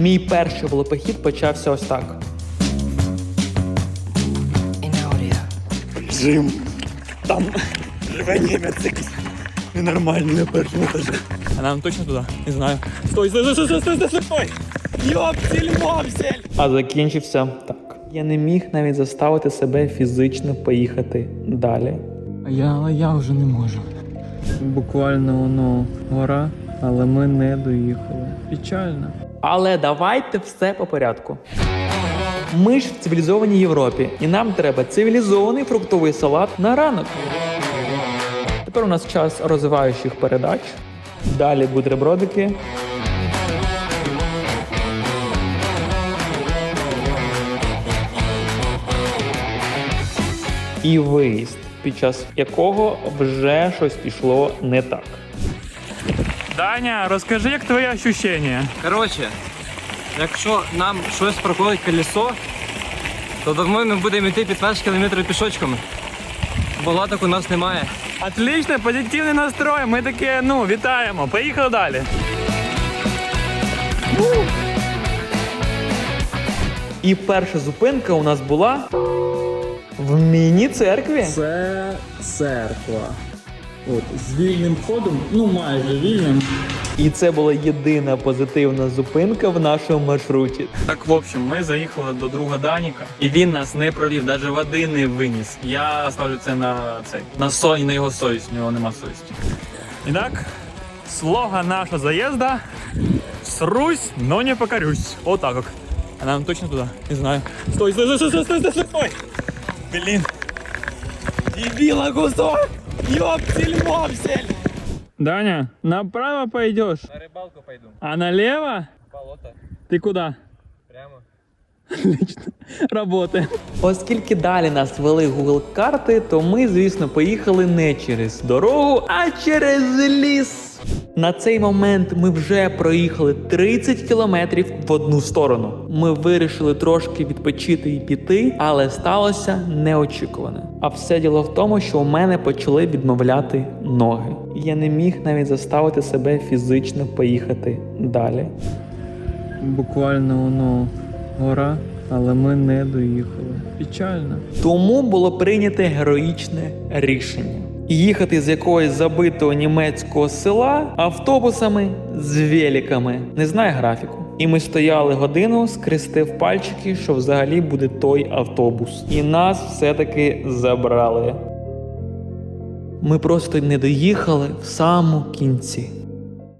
Мій перший велопохід почався ось так. Жим. Там живе німець якийсь. Ненормальний на першому етажі. А нам точно туди? Не знаю. Стой, стой, стой, стой, стой, стой, стой! Мопсель! А закінчився так. Я не міг навіть заставити себе фізично поїхати далі. А я, але я вже не можу. Буквально воно гора, але ми не доїхали. Печально. Але давайте все по порядку. Ми ж в цивілізованій Європі, і нам треба цивілізований фруктовий салат на ранок. Тепер у нас час розвиваючих передач. Далі бутербродики. і виїзд, під час якого вже щось пішло не так. Даня, розкажи, як твої ощущення? Коротше, якщо нам щось проколить колесо, то думаю, ми будемо йти 15 кілометрів пішочком. Бо латок у нас немає. Отлично, позитивний настрой. Ми таке, ну, вітаємо. Поїхали далі. І перша зупинка у нас була в міні-церкві. Це церква. От, з вільним входом, ну майже вільним. І це була єдина позитивна зупинка в нашому маршруті. Так, в общем, ми заїхали до друга Даніка, і він нас не провів, навіть води не виніс. Я ставлю це на цей на сон, на його совість. У нього нема совісті. Итак, слоган нашего заезда «Срусь, но не покорюсь». Вот так как. А нам точно туда? Не знаю. Стой, стой, стой, стой, стой, стой, стой, стой. Блин. Дебіла кусок! Йоптіль мопсель! Даня, направо пойдешь, На рибалку пойду. а налево Болото. ты куда? Прямо. роботи. Оскільки далі нас вели Google карти, то ми, звісно, поїхали не через дорогу, а через ліс. На цей момент ми вже проїхали 30 кілометрів в одну сторону. Ми вирішили трошки відпочити і піти, але сталося неочікуване. А все діло в тому, що у мене почали відмовляти ноги. Я не міг навіть заставити себе фізично поїхати далі. Буквально воно гора, але ми не доїхали. Печально. Тому було прийнято героїчне рішення. Їхати з якогось забитого німецького села автобусами з великами. Не знаю графіку. І ми стояли годину, скрестив пальчики, що взагалі буде той автобус. І нас все-таки забрали. Ми просто не доїхали в самому кінці.